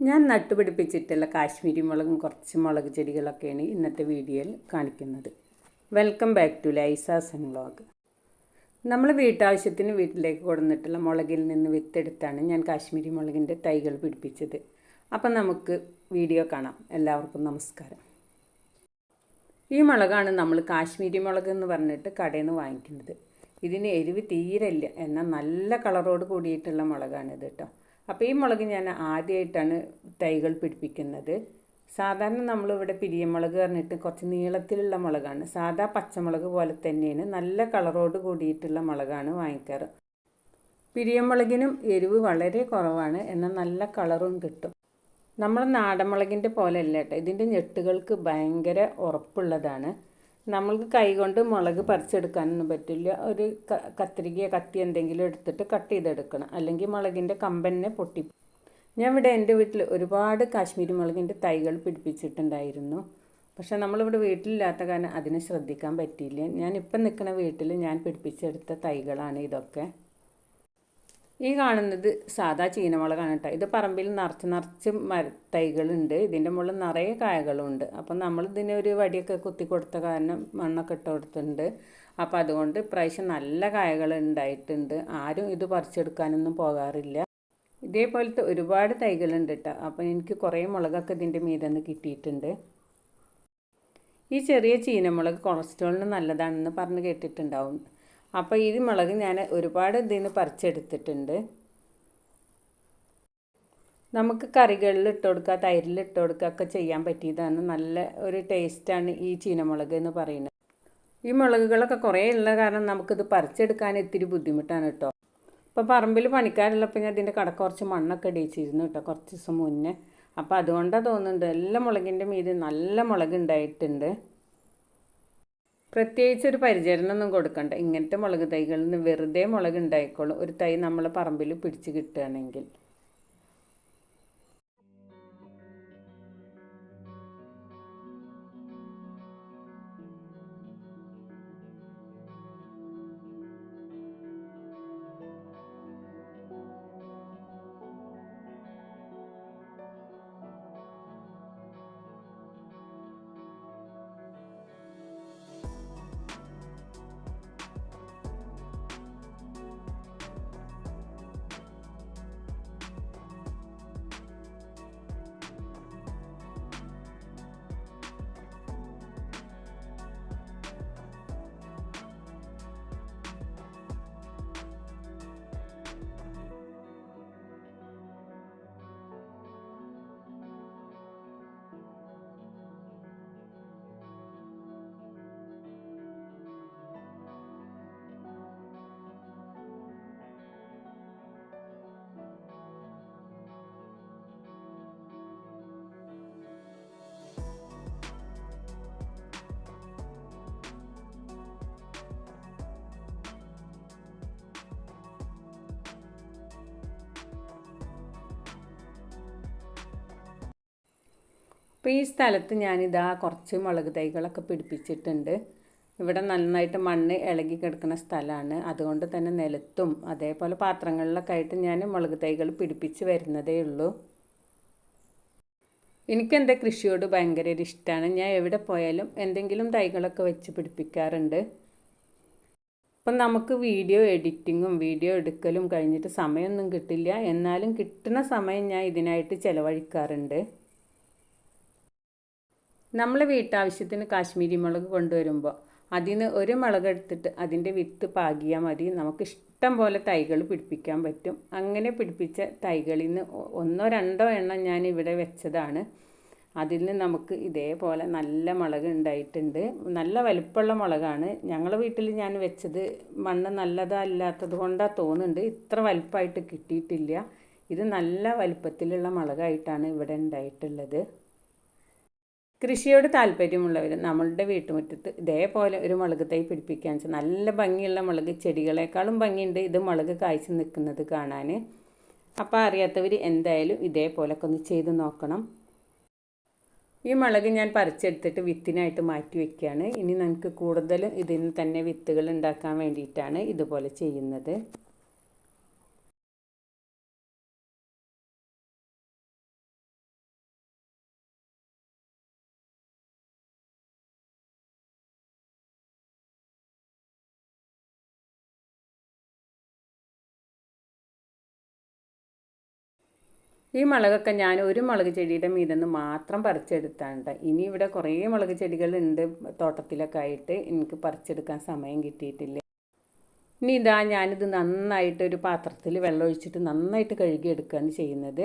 ഞാൻ നട്ടുപിടിപ്പിച്ചിട്ടുള്ള കാശ്മീരി മുളകും കുറച്ച് മുളക് ചെടികളൊക്കെയാണ് ഇന്നത്തെ വീഡിയോയിൽ കാണിക്കുന്നത്. വെൽക്കം ബാക്ക് ടു ലൈസാസ് വ്ളോഗ് നമ്മൾ വീട്ടാവശ്യത്തിന് വീട്ടിലേക്ക് കൊടുന്നിട്ടുള്ള മുളകിൽ നിന്ന് വിത്തെടുത്താണ് ഞാൻ കാശ്മീരി മുളകിന്റെ തൈകൾ പിടിപ്പിച്ചത്. അപ്പം നമുക്ക് വീഡിയോ കാണാം. എല്ലാവർക്കും നമസ്കാരം. ഈ മുളകാണ് നമ്മൾ കാശ്മീരി മുളക് എന്ന് പറഞ്ഞിട്ട് കടയിൽ നിന്ന് വാങ്ങിക്കുന്നത്. ഇതിന് എരിവ് തീരല്ല എന്നാൽ നല്ല കളറോട് കൂടിയിട്ടുള്ള മുളകാണിത് കേട്ടോ. അപ്പോൾ ഈ മുളക് ഞാൻ ആദ്യമായിട്ടാണ് തൈകൾ പിടിപ്പിക്കുന്നത്. സാധാരണ നമ്മളിവിടെ പിരിയമുളക് പറഞ്ഞിട്ട് കുറച്ച് നീളത്തിലുള്ള മുളകാണ്. സാധാ പച്ചമുളക് പോലെ തന്നെയാണ്. നല്ല കളറോട് കൂടിയിട്ടുള്ള മുളകാണ് വാങ്ങിക്കാറ്. പിരിയമുളകിനും എരിവ് വളരെ കുറവാണ്. എന്നാൽ നല്ല കളറും കിട്ടും. നമ്മൾ നാടൻ മുളകിന്റെ പോലെ അല്ല കേട്ടോ. ഇതിന്റെ ഞെട്ടുകൾക്ക് ഭയങ്കര ഉറപ്പുള്ളതാണ്. നമ്മൾക്ക് കൈകൊണ്ട് മുളക് പറിച്ചെടുക്കാനൊന്നും പറ്റില്ല. ഒരു കത്തിരിക്കയോ കത്തി എന്തെങ്കിലും എടുത്തിട്ട് കട്ട് ചെയ്തെടുക്കണം. അല്ലെങ്കിൽ മുളകിന്റെ കമ്പനെ പൊട്ടി ഞാൻ ഇവിടെ എന്റെ വീട്ടിൽ ഒരുപാട് കാശ്മീരി മുളകിന്റെ തൈകൾ പിടിപ്പിച്ചിട്ടുണ്ടായിരുന്നു. പക്ഷേ നമ്മളിവിടെ വീട്ടിലില്ലാത്ത കാരണം അതിനെ ശ്രദ്ധിക്കാൻ പറ്റിയില്ല. ഞാൻ ഇപ്പം നിൽക്കുന്ന വീട്ടിൽ ഞാൻ പിടിപ്പിച്ചെടുത്ത തൈകളാണ് ഇതൊക്കെ. ഈ കാണുന്നത് സാധാ ചീനമുളകാണ് കേട്ടോ. ഇത് പറമ്പിൽ നിറച്ച് നിറച്ച് മര തൈകളുണ്ട്. ഇതിന്റെ മുകളിൽ നിറയെ കായകളുണ്ട്. അപ്പം നമ്മൾ ഇതിന് ഒരു വടിയൊക്കെ കുത്തി കൊടുത്ത കാരണം മണ്ണൊക്കെ ഇട്ട് കൊടുത്തിട്ടുണ്ട്. അപ്പോൾ അതുകൊണ്ട് ഇപ്രാവശ്യം നല്ല കായകൾ ഉണ്ടായിട്ടുണ്ട്. ആരും ഇത് പറിച്ചെടുക്കാനൊന്നും പോകാറില്ല. ഇതേപോലത്തെ ഒരുപാട് തൈകളുണ്ട് കേട്ടോ. അപ്പം എനിക്ക് കുറേ മുളകൊക്കെ ഇതിന്റെ മീതെന്ന് കിട്ടിയിട്ടുണ്ട്. ഈ ചെറിയ ചീനമുളക് കൊളസ്ട്രോളിന് നല്ലതാണെന്ന് പറഞ്ഞ് കേട്ടിട്ടുണ്ടാവും. അപ്പോൾ ഈ മുളക് ഞാൻ ഒരുപാട് ഇതിൽ നിന്ന് പറിച്ചെടുത്തിട്ടുണ്ട്. നമുക്ക് കറികളിൽ ഇട്ട് കൊടുക്കുക തൈരിൽ ഇട്ട് കൊടുക്കുക ഒക്കെ ചെയ്യാൻ പറ്റിയതാണ്. നല്ല ഒരു ടേസ്റ്റാണ് ഈ ചീനമുളക് എന്ന് പറയുന്നത്. ഈ മുളകുകളൊക്കെ കുറേ ഉള്ള കാരണം നമുക്കിത് പറിച്ചെടുക്കാൻ ഇത്തിരി ബുദ്ധിമുട്ടാണ് കേട്ടോ. ഇപ്പോൾ പറമ്പിൽ പണിക്കാരുള്ളപ്പോൾ ഞാൻ ഇതിന്റെ കട കുറച്ച് മണ്ണൊക്കെ ഇടിയിച്ചിരുന്നു കേട്ടോ കുറച്ച് ദിവസം മുന്നേ. അപ്പോൾ അതുകൊണ്ടാണ് തോന്നുന്നുണ്ട് എല്ലാ മുളകിന്റെ മീതി നല്ല മുളക് ഉണ്ടായിട്ടുണ്ട്. പ്രത്യേകിച്ച് ഒരു പരിചരണമൊന്നും കൊടുക്കണ്ട. ഇങ്ങനത്തെ മുളക് തൈകളിൽ നിന്ന് വെറുതെ മുളക് ഉണ്ടായിക്കോളും. ഒരു തൈ നമ്മളെ പറമ്പിൽ പിടിച്ച് കിട്ടുകയാണെങ്കിൽ. അപ്പോൾ ഈ സ്ഥലത്ത് ഞാനിതാ കുറച്ച് മുളക് തൈകളൊക്കെ പിടിപ്പിച്ചിട്ടുണ്ട്. ഇവിടെ നന്നായിട്ട് മണ്ണ് ഇളകി കിടക്കുന്ന സ്ഥലമാണ്. അതുകൊണ്ട് തന്നെ നിലത്തും അതേപോലെ പാത്രങ്ങളിലൊക്കെ ആയിട്ട് ഞാൻ മുളക് തൈകൾ പിടിപ്പിച്ച് വരുന്നതേ ഉള്ളൂ. എനിക്കെന്റെ കൃഷിയോട് ഭയങ്കര ഒരു ഇഷ്ടമാണ് ഞാൻ എവിടെ പോയാലും എന്തെങ്കിലും തൈകളൊക്കെ വെച്ച് പിടിപ്പിക്കാറുണ്ട്. അപ്പം നമുക്ക് വീഡിയോ എഡിറ്റിങ്ങും വീഡിയോ എടുക്കലും കഴിഞ്ഞിട്ട് സമയമൊന്നും കിട്ടില്ല. എന്നാലും കിട്ടുന്ന സമയം ഞാൻ ഇതിനായിട്ട് ചിലവഴിക്കാറുണ്ട്. നമ്മൾ വീട്ടാവശ്യത്തിന് കാശ്മീരി മുളക് കൊണ്ടുവരുമ്പോൾ അതിന് ഒരു മുളക് എടുത്തിട്ട് അതിന്റെ വിത്ത് പാകിയാൽ മതി. നമുക്ക് ഇഷ്ടം പോലെ തൈകൾ പിടിപ്പിക്കാൻ പറ്റും. അങ്ങനെ പിടിപ്പിച്ച തൈകളിൽ നിന്ന് ഒന്നോ രണ്ടോ എണ്ണം ഞാൻ ഇവിടെ വെച്ചതാണ്. അതിൽ നിന്ന് നമുക്ക് ഇതേപോലെ നല്ല മുളക് ഉണ്ടായിട്ടുണ്ട്. നല്ല വലുപ്പമുള്ള മുളകാണ്. ഞങ്ങളുടെ വീട്ടിൽ ഞാൻ വെച്ചത് മണ്ണ് നല്ലതല്ലാത്തത് കൊണ്ടാണ് തോന്നുന്നുണ്ട്. ഇത്ര വലുപ്പമായിട്ട് കിട്ടിയിട്ടില്ല. ഇത് നല്ല വലുപ്പത്തിലുള്ള മുളകായിട്ടാണ് ഇവിടെ ഉണ്ടായിട്ടുള്ളത്. കൃഷിയോട് താല്പര്യമുള്ളവർ നമ്മളുടെ വീട്ടുമുറ്റത്ത് ഇതേപോലെ ഒരു മുളക് തൈ പിടിപ്പിക്കാൻ വെച്ചാൽ നല്ല ഭംഗിയുള്ള മുളക് ചെടികളെക്കാളും ഭംഗിയുണ്ട് ഇത് മുളക് കായ്ച്ചു നിൽക്കുന്നത് കാണാൻ. അപ്പോൾ അറിയാത്തവർ എന്തായാലും ഇതേപോലൊക്കെ ഒന്ന് ചെയ്ത് നോക്കണം. ഈ മുളക് ഞാൻ പറിച്ചെടുത്തിട്ട് വിത്തിനായിട്ട് മാറ്റി വയ്ക്കുകയാണ് ഇനി നമുക്ക് കൂടുതലും ഇതിന് തന്നെ വിത്തുകൾ ഉണ്ടാക്കാൻ വേണ്ടിയിട്ടാണ് ഇതുപോലെ ചെയ്യുന്നത്. ഈ മുളകൊക്കെ ഞാൻ ഒരു മുളക് ചെടിയുടെ മീതെന്ന് മാത്രം പറിച്ചെടുത്താണ് ഇനി ഇവിടെ കുറേ മുളക് ചെടികളുണ്ട് തോട്ടത്തിലൊക്കെ ആയിട്ട്. എനിക്ക് പറിച്ചെടുക്കാൻ സമയം കിട്ടിയിട്ടില്ല. ഇനി ഇതാ ഞാനിത് നന്നായിട്ട് ഒരു പാത്രത്തിൽ വെള്ളം ഒഴിച്ചിട്ട് നന്നായിട്ട് കഴുകിയെടുക്കുകയാണ് ചെയ്യുന്നത്.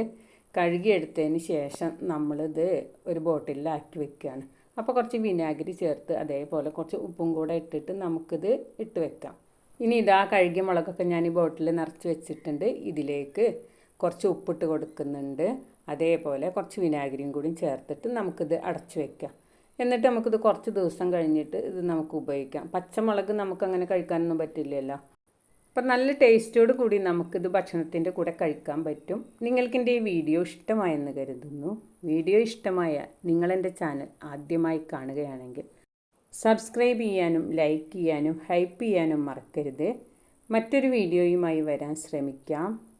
കഴുകിയെടുത്തതിന് ശേഷം നമ്മളിത് ഒരു ബോട്ടിലാക്കി വെക്കുകയാണ്. അപ്പോൾ കുറച്ച് വിനാഗിരി ചേർത്ത് അതേപോലെ കുറച്ച് ഉപ്പും കൂടെ ഇട്ടിട്ട് നമുക്കിത് ഇട്ട് വെക്കാം. ഇനി ഇതാ കഴുകിയ മുളകൊക്കെ ഞാൻ ഈ ബോട്ടിൽ നിറച്ച് വെച്ചിട്ടുണ്ട്. ഇതിലേക്ക് കുറച്ച് ഉപ്പിട്ട് കൊടുക്കുന്നുണ്ട്. അതേപോലെ കുറച്ച് വിനാഗിരിയും കൂടി ചേർത്തിട്ട് നമുക്കിത് അടച്ചു വയ്ക്കാം എന്നിട്ട് നമുക്കിത് കുറച്ച് ദിവസം കഴിഞ്ഞിട്ട് ഇത് നമുക്ക് ഉപയോഗിക്കാം. പച്ചമുളക് നമുക്കങ്ങനെ കഴിക്കാനൊന്നും പറ്റില്ലല്ലോ. അപ്പം നല്ല ടേസ്റ്റോട് കൂടി നമുക്കിത് ഭക്ഷണത്തിന്റെ കൂടെ കഴിക്കാൻ പറ്റും. നിങ്ങൾക്കെന്റെ ഈ വീഡിയോ ഇഷ്ടമായെന്ന് കരുതുന്നു. വീഡിയോ ഇഷ്ടമായാൽ നിങ്ങളെന്റെ ചാനൽ ആദ്യമായി കാണുകയാണെങ്കിൽ സബ്സ്ക്രൈബ് ചെയ്യാനും ലൈക്ക് ചെയ്യാനും ഹൈപ്പ് ചെയ്യാനും മറക്കരുത്. മറ്റൊരു വീഡിയോയുമായി വരാൻ ശ്രമിക്കാം.